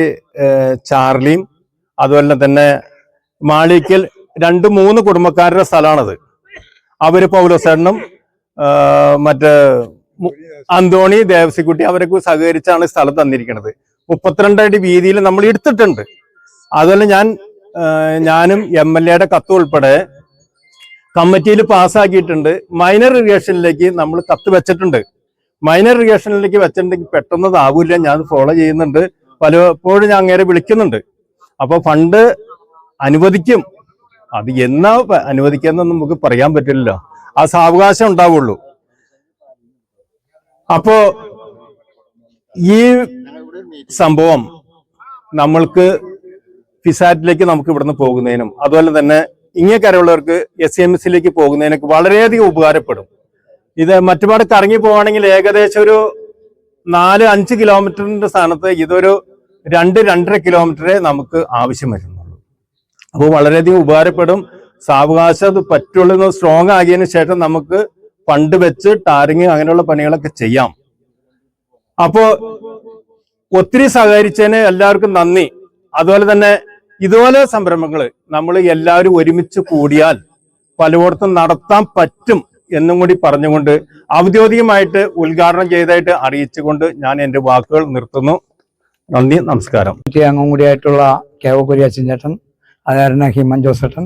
ചാർലിയും അതുപോലെ തന്നെ മാളിക്കൽ രണ്ട് മൂന്ന് കുടുംബക്കാരുടെ സ്ഥലമാണത്. അവർ പൗലോസേടനും മറ്റേ അന്തോണി ദേവസിക്കുട്ടി അവരൊക്കെ സഹകരിച്ചാണ് സ്ഥലം തന്നിരിക്കുന്നത് മുപ്പത്തിരണ്ട് അടി വീതിയിൽ നമ്മൾ എടുത്തിട്ടുണ്ട്. അതുപോലെ ഞാൻ ഞാനും എം എൽ എയുടെ കത്ത് ഉൾപ്പെടെ കമ്മിറ്റിയിൽ പാസ്സാക്കിയിട്ടുണ്ട്. മൈനർ ഇറിഗേഷനിലേക്ക് നമ്മൾ കത്ത് വെച്ചിട്ടുണ്ട്. മൈനർ ഇറിഗേഷനിലേക്ക് വെച്ചിട്ടുണ്ടെങ്കിൽ പെട്ടെന്ന് ആവില്ല ഞാൻ ഫോളോ ചെയ്യുന്നുണ്ട്. പലപ്പോഴും ഞാൻ അങ്ങേരെ വിളിക്കുന്നുണ്ട്. അപ്പോൾ ഫണ്ട് അനുവദിക്കും. അത് എന്നാ അനുവദിക്കാന്ന് നമുക്ക് പറയാൻ പറ്റില്ലല്ലോ. ആ സാവകാശം ഉണ്ടാവുള്ളൂ. അപ്പോ ഈ സംഭവം നമ്മൾക്ക് ഫിസാറ്റിലേക്ക് നമുക്ക് ഇവിടുന്ന് പോകുന്നതിനും അതുപോലെ തന്നെ ഇങ്ങേക്കരയുള്ളവർക്ക് എസ് സി എം എസിലേക്ക് പോകുന്നതിനൊക്കെ വളരെയധികം ഉപകാരപ്പെടും. ഇത് മറ്റുപാട് കറങ്ങി പോവാണെങ്കിൽ ഏകദേശം ഒരു നാല് അഞ്ച് കിലോമീറ്ററിന്റെ സ്ഥാനത്ത് ഇതൊരു രണ്ട് രണ്ടര കിലോമീറ്ററേ നമുക്ക് ആവശ്യം വരുന്നുള്ളൂ. അപ്പോൾ വളരെയധികം ഉപകാരപ്പെടും. സാവകാശം അത് പറ്റുള്ളൂ സ്ട്രോങ് ആകിയതിന് ശേഷം നമുക്ക് ഫണ്ട് വെച്ച് ടാറിങ് അങ്ങനെയുള്ള പണികളൊക്കെ ചെയ്യാം. അപ്പോ ഒത്തിരി സഹകരിച്ചതിന് എല്ലാവർക്കും നന്ദി. അതുപോലെ തന്നെ ഇതുപോലെ സംരംഭങ്ങൾ നമ്മൾ എല്ലാവരും ഒരുമിച്ച് കൂടിയാൽ പലയിടത്തും നടത്താൻ പറ്റും. എന്നും കൂടി പറഞ്ഞുകൊണ്ട് ഔദ്യോഗികമായിട്ട് ഉദ്ഘാടനം ചെയ്തതായിട്ട് അറിയിച്ചുകൊണ്ട് ഞാൻ എന്റെ വാക്കുകൾ നിർത്തുന്നു. നന്ദി നമസ്കാരം. അംഗം കൂടിയായിട്ടുള്ള കെ ഒ കുര്യാച്ചൻ ചേട്ടൻ അതുകാരൻ ഹിമൻ ജോസേട്ടൻ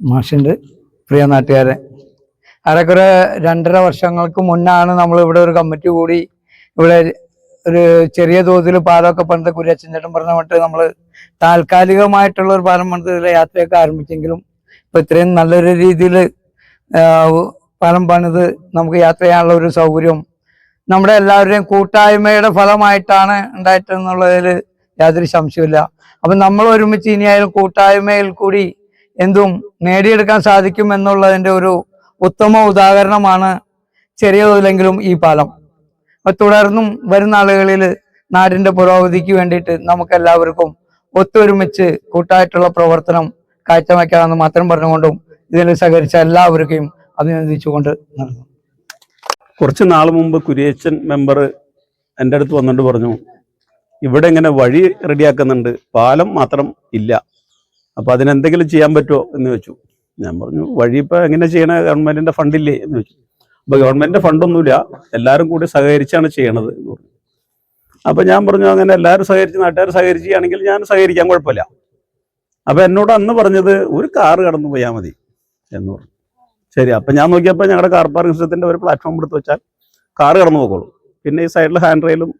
മാഷിന്റെ പ്രിയ നാട്ടുകാരെ. ഏറെക്കുറെ രണ്ടര വർഷങ്ങൾക്ക് മുന്നാണ് നമ്മൾ ഇവിടെ ഒരു കമ്മിറ്റി കൂടി ഇവിടെ ഒരു ചെറിയ തോതിൽ പാലമൊക്കെ പണിത കുര്യാച്ചൻ ചേട്ടൻ പറഞ്ഞ മട്ട് നമ്മൾ താൽക്കാലികമായിട്ടുള്ള ഒരു പാലം പണിത് യാത്രയൊക്കെ ആരംഭിച്ചെങ്കിലും ഇപ്പൊ ഇത്രയും നല്ലൊരു രീതിയിൽ പാലം പണിത് നമുക്ക് യാത്ര ചെയ്യാനുള്ള ഒരു സൗകര്യം. നമ്മുടെ എല്ലാവരുടെയും കൂട്ടായ്മയുടെ ഫലമായിട്ടാണ് ഉണ്ടായിട്ടെന്നുള്ളതിൽ യാതൊരു സംശയമില്ല അപ്പൊ നമ്മൾ ഒരുമിച്ച് ഇനിയായാലും കൂട്ടായ്മയിൽ കൂടി എന്തും നേടിയെടുക്കാൻ സാധിക്കും എന്നുള്ളതിന്റെ ഒരു ഉത്തമ ഉദാഹരണമാണ് ചെറിയ തോതിലെങ്കിലും ഈ പാലം. തുടർന്നും വരുന്ന ആളുകളിൽ നാടിന്റെ പുരോഗതിക്ക് വേണ്ടിയിട്ട് നമുക്ക് എല്ലാവർക്കും ഒത്തൊരുമിച്ച് കൂട്ടായിട്ടുള്ള പ്രവർത്തനം കാഴ്ചവെക്കാമെന്ന് മാത്രം പറഞ്ഞുകൊണ്ടും ഇതിൽ സഹകരിച്ച എല്ലാവർക്കും അഭിനന്ദിച്ചുകൊണ്ട് നടന്നു. കുറച്ച് നാൾ മുമ്പ് കുരിയച്ചൻ മെമ്പർ എന്റെ അടുത്ത് വന്നിട്ട് പറഞ്ഞു ഇവിടെ ഇങ്ങനെ വഴി റെഡിയാക്കുന്നുണ്ട് പാലം മാത്രം ഇല്ല. അപ്പൊ അതിനെന്തെങ്കിലും ചെയ്യാൻ പറ്റുമോ? എന്ന് വെച്ചു ഞാൻ പറഞ്ഞു വഴി ഇപ്പൊ എങ്ങനെ ചെയ്യണ? ഗവൺമെന്റിന്റെ ഫണ്ടില്ലേ എന്ന് വെച്ചു അപ്പൊ ഗവൺമെന്റിന്റെ ഫണ്ടൊന്നുമില്ല എല്ലാവരും കൂടി സഹകരിച്ചാണ് ചെയ്യണത് എന്ന് പറഞ്ഞു. അപ്പൊ ഞാൻ പറഞ്ഞു അങ്ങനെ എല്ലാവരും സഹകരിച്ച് നാട്ടുകാർ സഹകരിക്കുകയാണെങ്കിൽ ഞാൻ സഹകരിക്കാൻ കുഴപ്പമില്ല. അപ്പൊ എന്നോട് അന്ന് പറഞ്ഞത് ഒരു കാറ് കടന്നു പോയാൽ മതി. എന്ന് പറഞ്ഞു. ശരി അപ്പം ഞാൻ നോക്കിയപ്പോൾ ഞങ്ങളുടെ കാർ പാർക്കിംഗ് സിസ്റ്റത്തിന്റെ ഒരു പ്ലാറ്റ്ഫോം എടുത്ത് വെച്ചാൽ കാർ കടന്നു പോകുള്ളൂ പിന്നെ ഈ സൈഡിൽ ഹാൻഡ് റെയിലും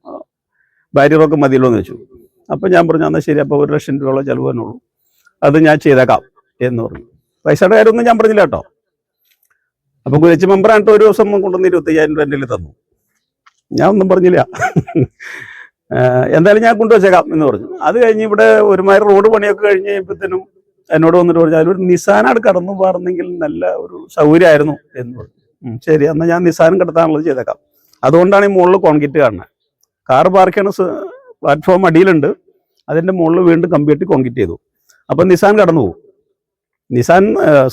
ബാരിയറൊക്കെ മതിയല്ലോ എന്ന് വെച്ചു. അപ്പം ഞാൻ പറഞ്ഞു എന്നാൽ ശരി അപ്പോൾ ഒരു ലക്ഷം രൂപയോളം തന്നെ തന്നുള്ളൂ അത് ഞാൻ ചെയ്തേക്കാം എന്ന് പറഞ്ഞു. പൈസയുടെ കാര്യമൊന്നും ഞാൻ പറഞ്ഞില്ല കേട്ടോ. അപ്പോൾ കുരച്ച് മെമ്പറായിട്ട് ഒരു ദിവസം കൊണ്ടുവന്ന് ഇരുപത്തയ്യായിരം രൂപ എന്റെ തന്നു. ഞാൻ ഒന്നും പറഞ്ഞില്ല. എന്തായാലും ഞാൻ കൊണ്ടുവച്ചേക്കാം എന്ന് പറഞ്ഞു. അത് കഴിഞ്ഞ് ഇവിടെ ഒരുമാതിരി റോഡ് പണിയൊക്കെ കഴിഞ്ഞ് കഴിയുമ്പോഴത്തേനും എന്നോട് വന്നിട്ട് പറഞ്ഞു അതിലൊരു നിസാനാട് കടന്നു പറഞ്ഞെങ്കിൽ നല്ല ഒരു സൗകര്യമായിരുന്നു എന്ന് പറഞ്ഞു. ശരി എന്നാൽ ഞാൻ നിസാനം കിടത്താനുള്ളത് ചെയ്തേക്കാം. അതുകൊണ്ടാണ് ഈ മുകളിൽ കോൺക്രീറ്റ് കാണുന്നത്. കാർ പാർക്ക് ചെയ്യണ പ്ലാറ്റ്ഫോം അടിയിലുണ്ട്. അതിന്റെ മുകളിൽ വീണ്ടും കമ്പ്യൂട്ടർ കോൺക്രീറ്റ് ചെയ്തു. അപ്പൊ നിസാൻ കടന്നു പോകും. നിസാൻ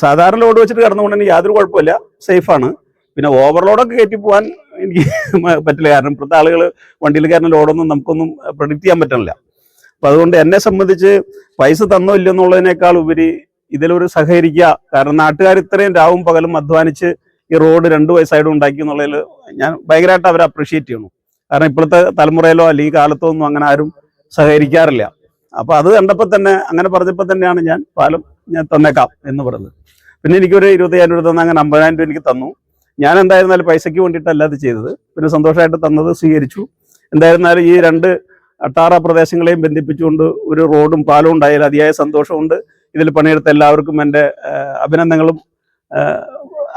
സാധാരണ ലോഡ് വെച്ചിട്ട് കടന്നു പോകണമെങ്കിൽ യാതൊരു കുഴപ്പമില്ല. സേഫാണ്. പിന്നെ ഓവർലോഡൊക്കെ കയറ്റി പോകാൻ എനിക്ക് പറ്റില്ല. കാരണം ഇപ്പോഴത്തെ ആളുകൾ വണ്ടിയിൽ കയറുന്ന ലോഡൊന്നും നമുക്കൊന്നും പ്രഡിക്റ്റ് ചെയ്യാൻ പറ്റണില്ല. അപ്പൊ അതുകൊണ്ട് എന്നെ സംബന്ധിച്ച് പൈസ തന്നോ ഇല്ലെന്നുള്ളതിനേക്കാൾ ഉപരി ഇതിലൊരു സഹകരിക്കുക. കാരണം നാട്ടുകാർ ഇത്രയും രാവും പകലും അധ്വാനിച്ച് ഈ റോഡ് രണ്ടു വയസ്സായിട്ട് ഉണ്ടാക്കി എന്നുള്ളതിൽ ഞാൻ ഭയങ്കരമായിട്ട് അവരെ അപ്രീഷിയേറ്റ് ചെയ്യണം. കാരണം ഇപ്പോഴത്തെ തലമുറയിലോ അല്ലെങ്കിൽ കാലത്തോ ഒന്നും അങ്ങനെ ആരും സഹകരിക്കാറില്ല. അപ്പോൾ അത് കണ്ടപ്പോൾ തന്നെ അങ്ങനെ പറഞ്ഞപ്പോൾ തന്നെയാണ് ഞാൻ പാലം ഞാൻ തന്നേക്കാം എന്ന് പറഞ്ഞത്. പിന്നെ എനിക്കൊരു ഇരുപത്തയ്യായിരം രൂപ തന്ന അങ്ങനെ അമ്പതിനായിരം രൂപ എനിക്ക് തന്നു. ഞാൻ എന്തായിരുന്നാലും പൈസയ്ക്ക് വേണ്ടിയിട്ടല്ല അത് ചെയ്തത്. പിന്നെ സന്തോഷമായിട്ട് തന്നത് സ്വീകരിച്ചു. എന്തായിരുന്നാലും ഈ രണ്ട് അട്ടാറ പ്രദേശങ്ങളെയും ബന്ധിപ്പിച്ചുകൊണ്ട് ഒരു റോഡും പാലവും ഉണ്ടായാൽ അതിയായ സന്തോഷമുണ്ട്. ഇതിൽ പണിയെടുത്ത എല്ലാവർക്കും എന്റെ അഭിനന്ദനങ്ങളും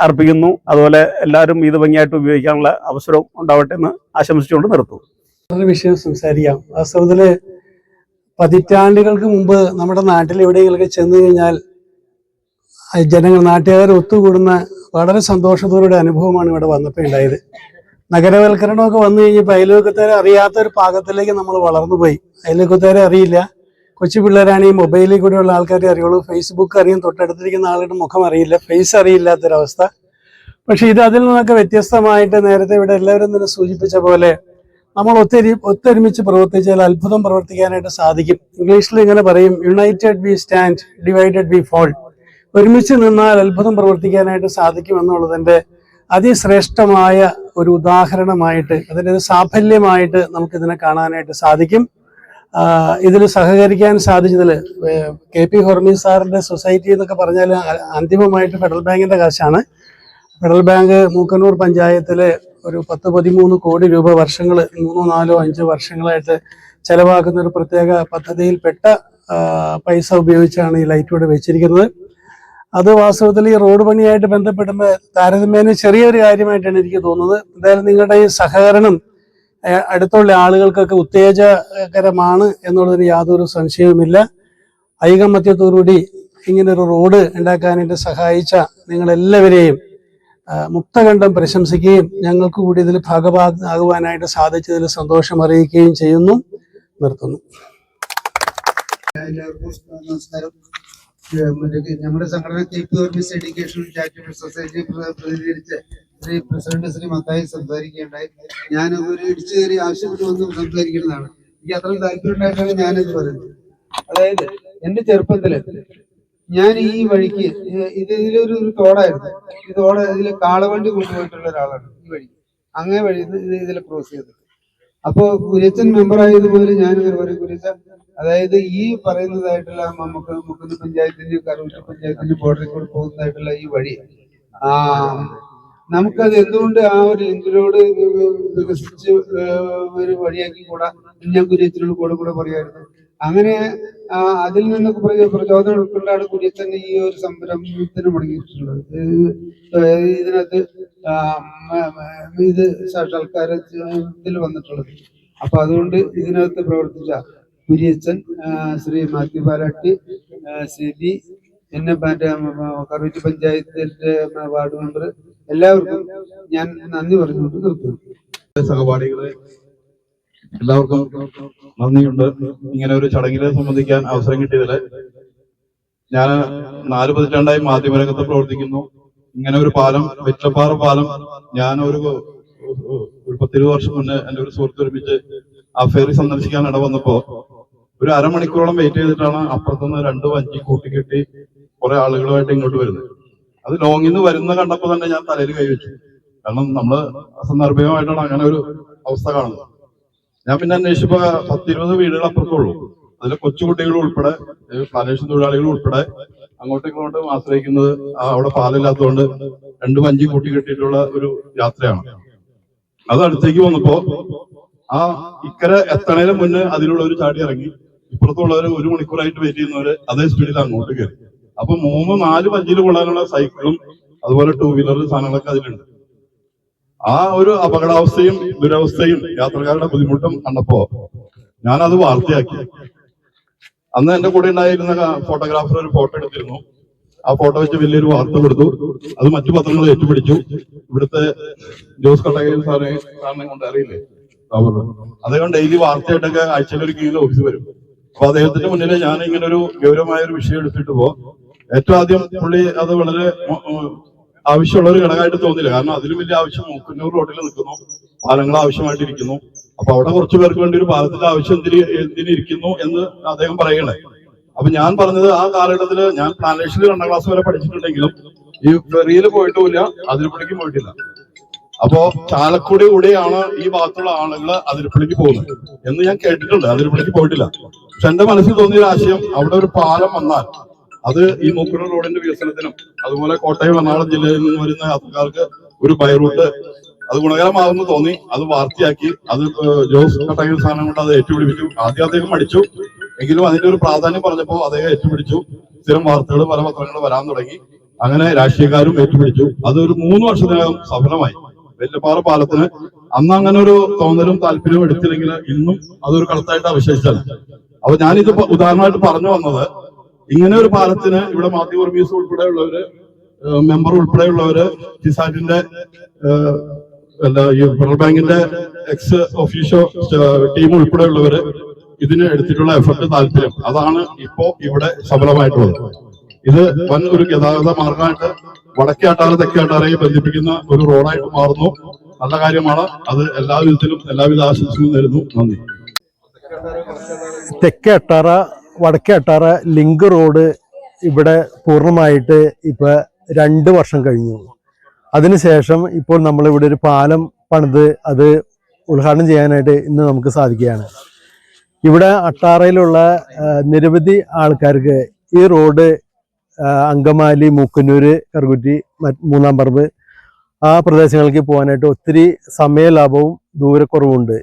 അർപ്പിക്കുന്നു. അതുപോലെ എല്ലാവരും ഇത് ഭംഗിയായിട്ട് ഉപയോഗിക്കാനുള്ള അവസരവും ഉണ്ടാവട്ടെ എന്ന് ആശംസിച്ചുകൊണ്ട് നിർത്തും ഒരു വിഷയം സംസാരിക്കാം. വാസ്തവത്തിൽ പതിറ്റാണ്ടുകൾക്ക് മുമ്പ് നമ്മുടെ നാട്ടിൽ എവിടെയെങ്കിലൊക്കെ ചെന്ന് കഴിഞ്ഞാൽ ജനങ്ങൾ നാട്ടുകാർ ഒത്തുകൂടുന്ന വളരെ സന്തോഷത്തോടെ അനുഭവമാണ് ഇവിടെ വന്നപ്പോൾ ഉണ്ടായത്. നഗരവൽക്കരണമൊക്കെ വന്നു കഴിഞ്ഞപ്പോൾ അയൽവക്കത്തേരെ അറിയാത്ത ഒരു പാകത്തിലേക്ക് നമ്മൾ വളർന്നു പോയി അയൽവക്കത്തേരെ അറിയില്ല. കൊച്ചു പിള്ളേരാണ് ഈ മൊബൈലിൽ കൂടെയുള്ള ആൾക്കാരെ അറിയുള്ളൂ. ഫേസ്ബുക്ക് അറിയും. തൊട്ടടുത്തിരിക്കുന്ന ആളുടെ മുഖം അറിയില്ല. ഫേസ് അറിയില്ലാത്തൊരവസ്ഥ. പക്ഷെ ഇത് അതിൽ നിന്നൊക്കെ വ്യത്യസ്തമായിട്ട് നേരത്തെ ഇവിടെ എല്ലാവരും തന്നെ സൂചിപ്പിച്ച പോലെ നമ്മൾ ഒത്തിരി ഒത്തൊരുമിച്ച് പ്രവർത്തിച്ചാൽ അത്ഭുതം പ്രവർത്തിക്കാനായിട്ട് സാധിക്കും. ഇംഗ്ലീഷിൽ ഇങ്ങനെ പറയും united we stand divided we fall ഒരുമിച്ച് നിന്നാൽ അത്ഭുതം പ്രവർത്തിക്കാനായിട്ട് സാധിക്കും എന്നുള്ളതിന്റെ അതിശ്രേഷ്ഠമായ ഒരു ഉദാഹരണമായിട്ട് അതിന്റെ ഒരു സാഫല്യമായിട്ട് നമുക്കിതിനെ കാണാനായിട്ട് സാധിക്കും. ഇതിൽ സഹകരിക്കാൻ സാധിച്ചതിൽ കെ പി ഹൊർമി സാറിന്റെ സൊസൈറ്റി എന്നൊക്കെ പറഞ്ഞാൽ അന്തിമമായിട്ട് ഫെഡറൽ ബാങ്കിന്റെ കാശാണ്. ഫെഡറൽ ബാങ്ക് മൂക്കന്നൂർ പഞ്ചായത്തിലെ ഒരു പത്ത് പതിമൂന്ന് കോടി രൂപ വർഷങ്ങൾ മൂന്നോ നാലോ അഞ്ചോ വർഷങ്ങളായിട്ട് ചെലവാക്കുന്ന ഒരു പ്രത്യേക പദ്ധതിയിൽപ്പെട്ട പൈസ ഉപയോഗിച്ചാണ് ഈ ലൈറ്റ് ഇവിടെ വെച്ചിരിക്കുന്നത്. അത് വാസ്തവത്തിൽ ഈ റോഡ് പണിയായിട്ട് ബന്ധപ്പെടുമ്പോൾ താരതമ്യേന ചെറിയൊരു കാര്യമായിട്ടാണ് എനിക്ക് തോന്നുന്നത്. എന്തായാലും നിങ്ങളുടെ ഈ സഹകരണം അടുത്തുള്ള ആളുകൾക്കൊക്കെ ഉത്തേജകരമാണ് എന്നുള്ളതിന് യാതൊരു സംശയവുമില്ല. ഐകമത്യത്തോടുകൂടി ഇങ്ങനൊരു റോഡ് ഉണ്ടാക്കാനായിട്ട് സഹായിച്ച നിങ്ങളെല്ലാവരെയും മുക്തകണ്ഠം പ്രശംസിക്കുകയും ഞങ്ങൾക്ക് കൂടി ഇതിൽ ഭാഗഭാഗമാകുവാനായിട്ട് സാധിച്ചതിൽ സന്തോഷം അറിയിക്കുകയും ചെയ്യുന്നു. നിർത്തുന്നു. നമസ്കാരം. നമ്മുടെ സംഘടന K P ഓർമിസ് education charitable society പ്രതിനിധീകരിച്ച് ശ്രീ പ്രസിഡന്റ് ശ്രീ മത്തായി സംസാരിക്കുകയുണ്ടായി. ഞാൻ ഒരു ഇടിച്ചു കയറി ആവശ്യപ്പെട്ട് വന്ന് സംസാരിക്കുന്നതാണ്. എനിക്ക് അത്രയും താല്പര്യം ഉണ്ടായിട്ടാണ് ഞാനിത് പറയുന്നത്. അതായത് എന്റെ ചെറുപ്പത്തിൽ ഞാൻ ഈ വഴിക്ക് ഇത് ഇതിലൊരു ഒരു തോടായിരുന്നു. ഈ തോട് ഇതിൽ കാളവണ്ടി കൊണ്ടുപോയിട്ടുള്ള ഒരാളാണ് ഈ വഴി. അങ്ങേ വഴി ഇത് ഇത് ഇതിൽ ക്രോസ് ചെയ്തത്. അപ്പോ കുര്യച്ചൻ മെമ്പർ ആയത് മുതൽ പറയും കുര്യച്ച അതായത് ഈ പറയുന്നതായിട്ടുള്ള നമുക്ക് മുക്കുന്ന പഞ്ചായത്തിന്റെ കറൂർ പഞ്ചായത്തിന്റെ ബോർഡറിൽ കൂടെ പോകുന്നതായിട്ടുള്ള ഈ വഴി. ആ നമുക്കത് എന്തുകൊണ്ട് ആ ഒരു ലിങ്കിലോട് വികസിച്ച് ഒരു വഴിയാക്കി കൂടാ? ഞാൻ കുര്യച്ചനോട് കൂടെ കൂടെ പറയായിരുന്നു. അങ്ങനെ അതിൽ നിന്നൊക്കെ പറയുക പ്രചോദനം ഉൾക്കൊണ്ടാണ് കുര്യച്ചൻ ഈ ഒരു സംരംഭത്തിന് മുടങ്ങിയിട്ടുള്ളത്. ഇതിനകത്ത് ഇത് സാക്ഷാത്കാരത്തിൽ വന്നിട്ടുള്ളത്. അപ്പൊ അതുകൊണ്ട് ഇതിനകത്ത് പ്രവർത്തിച്ച കുര്യച്ചൻ ശ്രീ മാത്യു പാലാട്ടി ശ്രീ ബി എന്നെ കറൂറ്റി പഞ്ചായത്തിന്റെ വാർഡ് മെമ്പർ എല്ലാവർക്കും ഞാൻ നന്ദി പറഞ്ഞുകൊണ്ട് നിർത്തുന്നു. സഹപാഠികളെ എല്ലാവർക്കും നന്ദിയുണ്ട്. ഇങ്ങനെ ഒരു ചടങ്ങിൽ സംബന്ധിക്കാൻ അവസരം കിട്ടിയതിൽ ഞാൻ നാല് പതിറ്റാണ്ടായി മാധ്യമരംഗത്ത് പ്രവർത്തിക്കുന്നു. ഇങ്ങനെ ഒരു പാലം വെറ്റപ്പാറ പാലം ഞാൻ ഒരു ഒരു പത്തിരുപത് വർഷം മുന്നേ എന്റെ ഒരു സുഹൃത്ത് ഒരുമിച്ച് ആ ഫെറി സന്ദർശിക്കാൻ ഇട വന്നപ്പോ ഒരു അരമണിക്കൂറോളം വെയിറ്റ് ചെയ്തിട്ടാണ് അപ്പുറത്തുനിന്ന് രണ്ട് വഞ്ചി കൂട്ടിക്കെട്ടി കുറെ ആളുകളുമായിട്ട് ഇങ്ങോട്ട് വരുന്നത്. അത് ലോങ്ങിൽ നിന്ന് വരുന്ന കണ്ടപ്പോൾ തന്നെ ഞാൻ തലയിൽ കൈവച്ചു കാരണം നമ്മൾ അസന്ദർഭികമായിട്ടാണ് അങ്ങനെ ഒരു അവസ്ഥ കാണുന്നത്. ഞാൻ പിന്നെ അന്വേഷിച്ചപ്പോ പത്തിരുപത് വീടുകൾ അപ്പുറത്തുള്ളൂ. അതിൽ കൊച്ചുകുട്ടികൾ ഉൾപ്പെടെ പ്രാദേശിക തൊഴിലാളികൾ ഉൾപ്പെടെ അങ്ങോട്ടും ഇങ്ങോട്ടും ആശ്രയിക്കുന്നത് അവിടെ പാലില്ലാത്തതുകൊണ്ട് രണ്ട് വഞ്ചി കൂട്ടി കെട്ടിയിട്ടുള്ള ഒരു യാത്രയാണ്. അത് അടുത്തേക്ക് വന്നപ്പോ ആ ഇക്കരെ എത്തണേന് മുന്നേ അതിലുള്ള ഒരു ചാടി ഇറങ്ങി. ഇപ്പുറത്തുള്ളവര് ഒരു മണിക്കൂറായിട്ട് വെയിറ്റ് ചെയ്യുന്നവര് അതേ സ്പീഡിൽ അങ്ങോട്ട് കയറി അപ്പൊ മൂന്ന് നാല് വഞ്ചിയിൽ കൊള്ളാനുള്ള സൈക്കിളും അതുപോലെ ടൂ വീലർ സാധനങ്ങളൊക്കെ അതിലുണ്ട്. ആ ഒരു അപകടാവസ്ഥയും ദുരവസ്ഥയും യാത്രക്കാരുടെ ബുദ്ധിമുട്ടും കണ്ടപ്പോ ഞാനത് വാർത്തയാക്കി. അന്ന് എന്റെ കൂടെ ഉണ്ടായിരുന്ന ഫോട്ടോഗ്രാഫർ ഒരു ഫോട്ടോ എടുത്തിരുന്നു. ആ ഫോട്ടോ വെച്ച് വലിയൊരു വാർത്ത കൊടുത്തു. അത് മറ്റു പത്രങ്ങൾ ഏറ്റുപിടിച്ചു. ഇവിടുത്തെ ജോസ് കട്ടകയിൽ സാറെ സാറിനെ കൊണ്ട് അറിയില്ലേ? അദ്ദേഹം ഡെയിലി വാർത്തയായിട്ടൊക്കെ ആഴ്ചയിൽ ഒരു കീഴിൽ ഓഫീസ് വരും. അപ്പൊ അദ്ദേഹത്തിന്റെ മുന്നിൽ ഞാൻ ഇങ്ങനെ ഒരു ഗൗരവമായ ഒരു വിഷയം എടുത്തിട്ട് പോ. ഏറ്റവും ആദ്യം പുള്ളി അത് വളരെ ആവശ്യമുള്ള ഒരു ഘടകമായിട്ട് തോന്നില്ല. കാരണം അതിലും വലിയ ആവശ്യം മൂക്കുന്നൂർ റോഡിൽ നിൽക്കുന്നു. പാലങ്ങൾ ആവശ്യമായിട്ടിരിക്കുന്നു. അപ്പൊ അവിടെ കുറച്ചു പേർക്ക് വേണ്ടി ഒരു പാലത്തിന്റെ ആവശ്യം എന്തിന് എന്തിനിരിക്കുന്നു എന്ന് അദ്ദേഹം പറയണേ. അപ്പൊ ഞാൻ പറഞ്ഞത് ആ കാലഘട്ടത്തിൽ ഞാൻ പ്ലാനേഷനിൽ രണ്ടാം ക്ലാസ് വരെ പഠിച്ചിട്ടുണ്ടെങ്കിലും ഈ ഫെറിയിൽ പോയിട്ടുമില്ല അതിരപ്പള്ളിക്ക് പോയിട്ടില്ല. അപ്പോ ചാലക്കുടി കൂടെയാണ് ഈ ഭാഗത്തുള്ള ആളുകൾ അതിരപ്പള്ളിക്ക് പോകുന്നത് എന്ന് ഞാൻ കേട്ടിട്ടുണ്ട്. അതിരപ്പള്ളിക്ക് പോയിട്ടില്ല. പക്ഷെ എന്റെ മനസ്സിൽ തോന്നിയ ആശയം അവിടെ ഒരു പാലം വന്നാൽ അത് ഈ മൂക്കുട റോഡിന്റെ വികസനത്തിനും അതുപോലെ കോട്ടയം എറണാകുളം ജില്ലയിൽ നിന്ന് വരുന്ന യാത്രക്കാർക്ക് ഒരു ബൈറൂട്ട് അത് ഗുണകരമാകുമെന്ന് തോന്നി. അത് വാർത്തയാക്കി. അത് ജോസ് കട്ടകൽ സ്ഥാനം കൊണ്ട് അത് ഏറ്റുപിടിപ്പിച്ചു. ആദ്യം അദ്ദേഹം മടിച്ചു. എങ്കിലും അതിന്റെ ഒരു പ്രാധാന്യം പറഞ്ഞപ്പോൾ അദ്ദേഹം ഏറ്റുപിടിച്ചു. സ്ഥിരം വാർത്തകൾ പല പത്രങ്ങൾ വരാൻ തുടങ്ങി. അങ്ങനെ രാഷ്ട്രീയക്കാരും ഏറ്റുപിടിച്ചു. അത് ഒരു മൂന്ന് വർഷത്തിനകം സഫലമായി. വെല്ലപ്പാറ പാലത്തിന്. അന്ന് അങ്ങനെ ഒരു തോന്നലും താല്പര്യവും എടുത്തില്ലെങ്കിൽ ഇന്നും അതൊരു കളത്തായിട്ട് അവശേഷിച്ചാണ് അപ്പൊ ഞാനിത് ഉദാഹരണമായിട്ട് പറഞ്ഞു വന്നത്. ഇങ്ങനെ ഒരു പാലത്തിന് ഇവിടെ മാത്യു ഉൾപ്പെടെയുള്ളവര് മെമ്പർ ഉൾപ്പെടെയുള്ളവര് ഈ ഫെഡറൽ ബാങ്കിന്റെ എക്സ് ഒഫീഷ്യോ ടീം ഉൾപ്പെടെയുള്ളവര് ഇതിന് എടുത്തിട്ടുള്ള എഫർട്ട് താല്പര്യം. അതാണ് ഇപ്പോ ഇവിടെ സഫലമായിട്ടുള്ളത്. ഇത് വൻ ഒരു ഗതാഗത മാർഗമായിട്ട് വടക്കേട്ടാറ് തെക്കേട്ടാറയെ ബന്ധിപ്പിക്കുന്ന ഒരു റോഡായിട്ട് മാറുന്നു. നല്ല കാര്യമാണ്. അത് എല്ലാ വിധത്തിലും എല്ലാവിധ ആശംസകളും നേരുന്നു. നന്ദി. തെക്കേ അട്ടാറ വടക്കേ അട്ടാറ ലിങ്ക് റോഡ് ഇവിടെ പൂർണമായിട്ട് ഇപ്പൊ രണ്ട് വർഷം കഴിഞ്ഞു. അതിനുശേഷം ഇപ്പോൾ നമ്മൾ ഇവിടെ ഒരു പാലം പണിത് അത് ഉദ്ഘാടനം ചെയ്യാനായിട്ട് ഇന്ന് നമുക്ക് സാധിക്കുകയാണ്. ഇവിടെ അട്ടാറയിലുള്ള നിരവധി ആൾക്കാർക്ക് ഈ റോഡ് അങ്കമാലി മൂക്കന്നൂര് കറുകുറ്റി മൂന്നാം പറമ്പ് ആ പ്രദേശങ്ങളിലേക്ക് പോകാനായിട്ട് ഒത്തിരി സമയലാഭവും ദൂരക്കുറവുണ്ട്.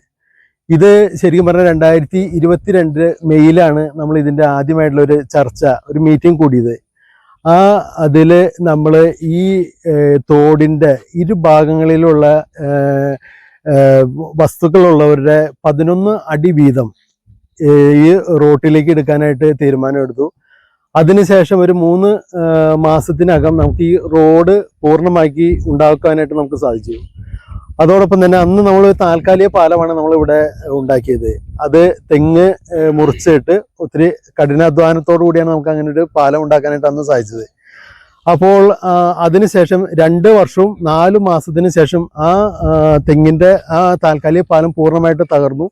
ഇത് ശരിക്കും പറഞ്ഞാൽ രണ്ടായിരത്തി ഇരുപത്തിരണ്ട് മെയ്യിലാണ് നമ്മൾ ഇതിന്റെ ആദ്യമായിട്ടുള്ള ഒരു ചർച്ച ഒരു മീറ്റിംഗ് കൂടിയത്. ആ അതിൽ നമ്മൾ ഈ തോടിന്റെ ഏഹ്, ഏഹ്, വസ്തുക്കളുള്ളവരുടെ പതിനൊന്ന് അടി വീതം ഈ റോട്ടിലേക്ക് എടുക്കാനായിട്ട് തീരുമാനമെടുത്തു. അതിനുശേഷം ഒരു മൂന്ന് മാസത്തിനകം നമുക്ക് ഈ റോഡ് പൂർണമാക്കി ഉണ്ടാക്കാനായിട്ട് നമുക്ക് സാധിച്ചു. അതോടൊപ്പം തന്നെ അന്ന് നമ്മൾ താൽക്കാലിക പാലമാണ് നമ്മൾ ഇവിടെ ഉണ്ടാക്കിയത്. അത് തെങ്ങ് മുറിച്ചിട്ട് ഒത്തിരി കഠിനാധ്വാനത്തോടു കൂടിയാണ് നമുക്ക് അങ്ങനെ ഒരു പാലം ഉണ്ടാക്കാനായിട്ട് അന്ന് സാധിച്ചത്. അപ്പോൾ അതിനുശേഷം രണ്ട് വർഷവും നാലു മാസത്തിന് ശേഷം ആ തെങ്ങിന്റെ ആ താൽക്കാലിക പാലം പൂർണമായിട്ട് തകർന്നു.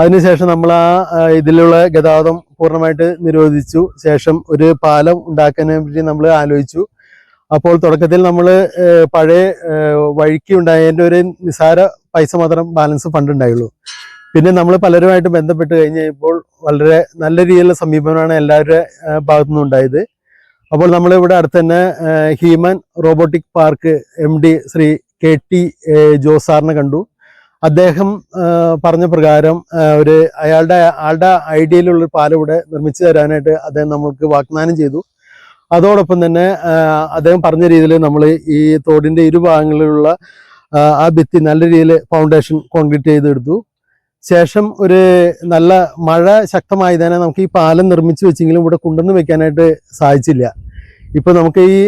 അതിനുശേഷം നമ്മൾ ആ, ഇതിലുള്ള ഗതാഗതം പൂർണമായിട്ട് നിരോധിച്ചു. ശേഷം ഒരു പാലം ഉണ്ടാക്കാനെ പറ്റി നമ്മൾ ആലോചിച്ചു. അപ്പോൾ തുടക്കത്തിൽ നമ്മൾ പഴയ വഴിക്ക് ഉണ്ടായതിന്റെ ഒരു നിസാര പൈസ മാത്രം ബാലൻസ് ഫണ്ട് ഉണ്ടായുള്ളൂ. പിന്നെ നമ്മൾ പലരുമായിട്ട് ബന്ധപ്പെട്ട് കഴിഞ്ഞ് കഴിഞ്ഞപ്പോൾ വളരെ നല്ല രീതിയിലുള്ള സമീപനമാണ് എല്ലാവരുടെ ഭാഗത്തു ഉണ്ടായത്. അപ്പോൾ നമ്മളിവിടെ അടുത്ത് തന്നെ human robotic park M D Shri K T ജോസാറിനെ Jose സാറിനെ കണ്ടു. അദ്ദേഹം പറഞ്ഞ പ്രകാരം ഒരു അയാളുടെ ആളുടെ ഐഡിയയിലുള്ള ഒരു പാലം ഇവിടെ നിർമ്മിച്ചു തരാനായിട്ട് അദ്ദേഹം നമ്മൾക്ക് വാഗ്ദാനം ചെയ്തു. അതോടൊപ്പം തന്നെ അദ്ദേഹം പറഞ്ഞ രീതിയിൽ നമ്മൾ ഈ തോടിന്റെ ഇരുഭാഗങ്ങളിലുള്ള ആ ഭിത്തി നല്ല രീതിയിൽ ഫൗണ്ടേഷൻ കോൺക്രീറ്റ് ചെയ്തെടുത്തു. ശേഷം ഒരു നല്ല മഴ ശക്തമായതിനെ നമുക്ക് ഈ പാലം നിർമ്മിച്ചു വെച്ചെങ്കിലും ഇവിടെ കൊണ്ടുവന്ന് വെക്കാനായിട്ട് സാധിച്ചില്ല. ഇപ്പോൾ നമുക്ക് ഈ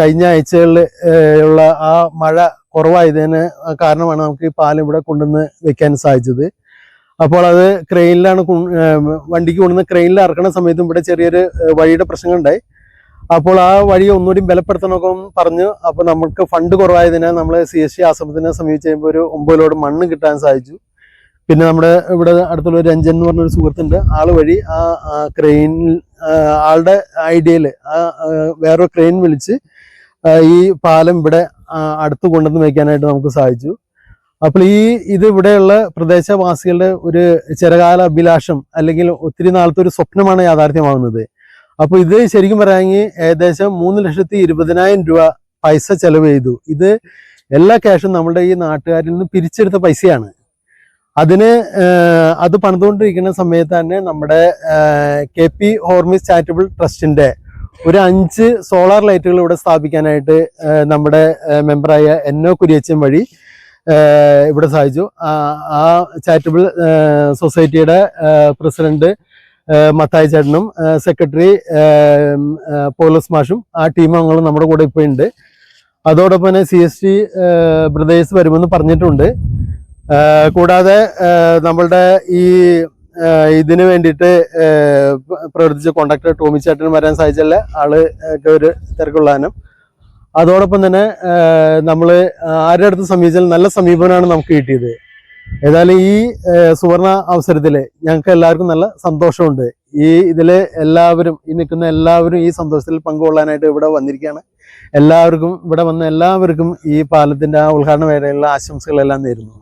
കഴിഞ്ഞ ആഴ്ചകളിൽ ഉള്ള ആ മഴ കുറവായതിന് കാരണമാണ് നമുക്ക് ഈ പാലം ഇവിടെ കൊണ്ടുവന്ന് വെക്കാൻ സാധിച്ചത്. അപ്പോൾ അത് ക്രെയിനിലാണ് വണ്ടിക്ക് കൊണ്ടുവന്ന് ക്രെയിനിൽ ഇറക്കുന്ന സമയത്തും ഇവിടെ ചെറിയൊരു വഴിയുടെ പ്രശ്നങ്ങളുണ്ടായി. അപ്പോൾ ആ വഴി ഒന്നുകൂടി ബലപ്പെടുത്തണമൊക്കെ പറഞ്ഞു അപ്പോൾ നമുക്ക് ഫണ്ട് കുറവായതിനാൽ നമ്മൾ സി എസ് സി ആശ്രമത്തിനെ സമീപിച്ച് കഴിയുമ്പോൾ ഒരു ഒമ്പത് ലോഡ് മണ്ണ് കിട്ടാൻ സാധിച്ചു. പിന്നെ നമ്മുടെ ഇവിടെ അടുത്തുള്ള രഞ്ജൻ എന്ന് പറഞ്ഞൊരു സുഹൃത്തുണ്ട്. ആൾ വഴി ആ ക്രെയിൻ ആളുടെ ഐഡിയയിൽ ആ, വേറൊരു ക്രെയിൻ വിളിച്ച് ഈ പാലം ഇവിടെ അടുത്ത് കൊണ്ടുവന്ന് വയ്ക്കാനായിട്ട് നമുക്ക് സാധിച്ചു. അപ്പോൾ ഈ ഇത് ഇവിടെയുള്ള പ്രദേശവാസികളുടെ ഒരു ചിരകാല അഭിലാഷം അല്ലെങ്കിൽ ഒത്തിരി നാളത്തെ ഒരു സ്വപ്നമാണ് യാഥാർത്ഥ്യമാകുന്നത്. അപ്പൊ ഇത് ശരിക്കും പറയുകയാണെങ്കിൽ ഏകദേശം മൂന്ന് ലക്ഷത്തി ഇരുപതിനായിരം രൂപ പൈസ ചെലവ് ചെയ്തു. ഇത് എല്ലാ ക്യാഷും നമ്മുടെ ഈ നാട്ടുകാരിൽ നിന്ന് പിരിച്ചെടുത്ത പൈസയാണ്. അതിന് അത് പണിതുകൊണ്ടിരിക്കുന്ന സമയത്ത് തന്നെ നമ്മുടെ കെ പി ഹോർമിസ് ചാരിറ്റബിൾ ട്രസ്റ്റിന്റെ ഒരു അഞ്ച് സോളാർ ലൈറ്റുകൾ ഇവിടെ സ്ഥാപിക്കാനായിട്ട് നമ്മുടെ മെമ്പറായ എൻ ഒ കുര്യച്ചൻ വഴി ഇവിടെ സഹായിച്ചു. ആ- ചാരിറ്റബിൾ സൊസൈറ്റിയുടെ പ്രസിഡന്റ് മത്തായി ചേട്ടനും സെക്രട്ടറി പോലീസ് മാഷും ആ ടീം അംഗങ്ങളും നമ്മുടെ കൂടെ ഇപ്പോൾ ഉണ്ട്. അതോടൊപ്പം തന്നെ സി എസ് ടി ബ്രദേഴ്സ് വരുമെന്ന് പറഞ്ഞിട്ടുണ്ട്. കൂടാതെ നമ്മളുടെ ഈ ഇതിനു വേണ്ടിയിട്ട് പ്രവർത്തിച്ച കോണ്ടാക്ടർ ടോമി ചേട്ടൻ വരാൻ സാധിച്ചല്ല ആൾ ഒരു തിരക്കുള്ളാനും അതോടൊപ്പം തന്നെ നമ്മൾ ആരുടെ അടുത്ത് സമീപിച്ചാൽ നല്ല സമീപനമാണ് നമുക്ക് കിട്ടിയത്. ഏതായാലും ഈ സുവർണ അവസരത്തിൽ ഞങ്ങൾക്ക് എല്ലാവർക്കും നല്ല സന്തോഷമുണ്ട്. ഈ ഇതിൽ എല്ലാവരും ഈ നിൽക്കുന്ന എല്ലാവരും ഈ സന്തോഷത്തിൽ പങ്കുകൊള്ളാനായിട്ട് ഇവിടെ വന്നിരിക്കുകയാണ്. എല്ലാവർക്കും ഇവിടെ വന്ന എല്ലാവർക്കും ഈ പാലത്തിന്റെ ആ ഉദ്ഘാടന വേളയിലുള്ള ആശംസകളെല്ലാം നേരുന്നു.